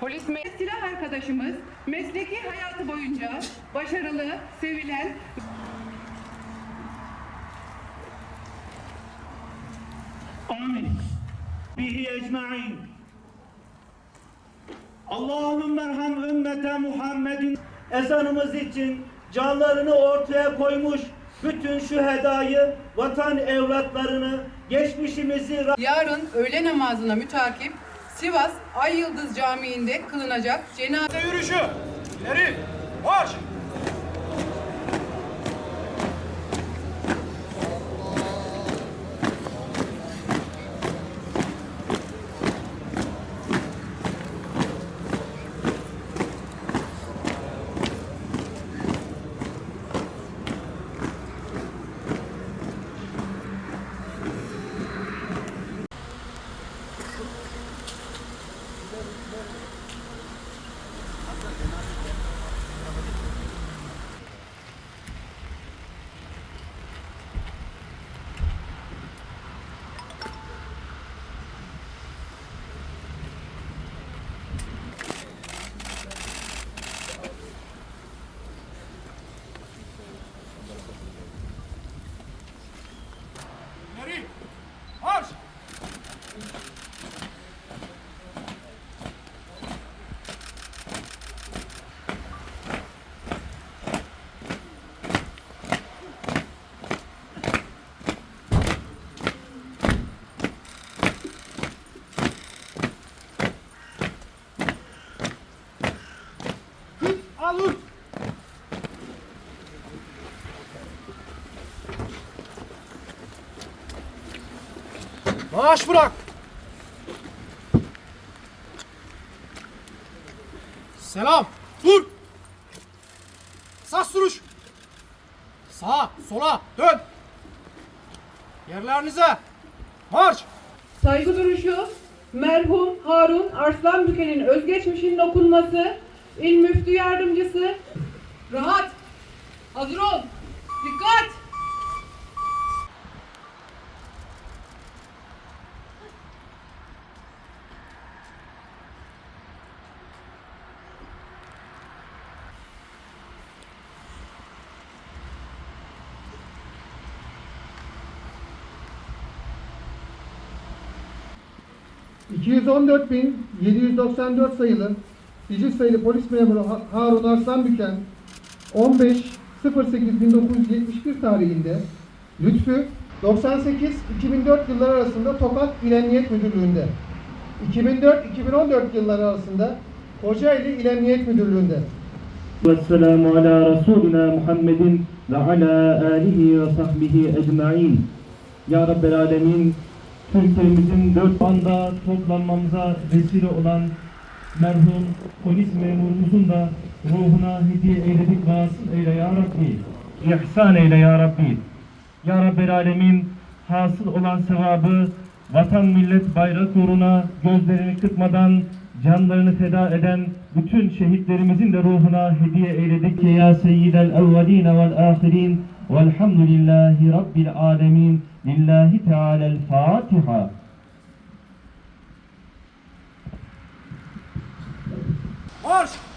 Polis me silah arkadaşımız mesleki hayatı boyunca başarılı, sevilen Amin. Bihi ecmain. Allah'ım merham ümmete Muhammed'in ezanımız için canlarını ortaya koymuş bütün şu hedayı, vatan evlatlarını, geçmişimizi... Yarın öğle namazına mütakip Sivas Ay Yıldız Camii'nde kılınacak cenaze yürüyüşü. İleri. Marş. İleri. Marş. Al vur. Maaş bırak. Selam. Dur. Sağ sürüş. Sağa, sola, dön. Yerlerinize. Marş. saygı duruşu merhum Harun Arslanbüke'nin özgeçmişinin okunması İl Müftü Yardımcısı rahat hazır ol dikkat 214.794 sayılı Dicil sayılı polis memuru Harun Arslan Büken 15.08.1971 tarihinde Lütfü 98-2004 yılları arasında Tokat İl Emniyet Müdürlüğü'nde 2004-2014 yılları arasında Kocaeli İl Emniyet Müdürlüğü'nde. Vesselamu ala Resulina Muhammedin ve ala alihi ve sahbihi ecma'in. Ya Rabbel Alemin Türklerimizin dört anda toplanmamıza vesile olan merhum polis memurumuzun da ruhuna hediye eyledik vasıl eyle ya Rabbi. İhsan eyle ya Rabbi. Ya Rabbel Alemin, hasıl olan sevabı vatan millet bayrak uğruna gözlerini kırpmadan canlarını feda eden bütün şehitlerimizin de ruhuna hediye eyledik. Ya seyyidel evvelin vel ahirin والحمد لله رب العالمين لله تعالى الفاتحة Marsh!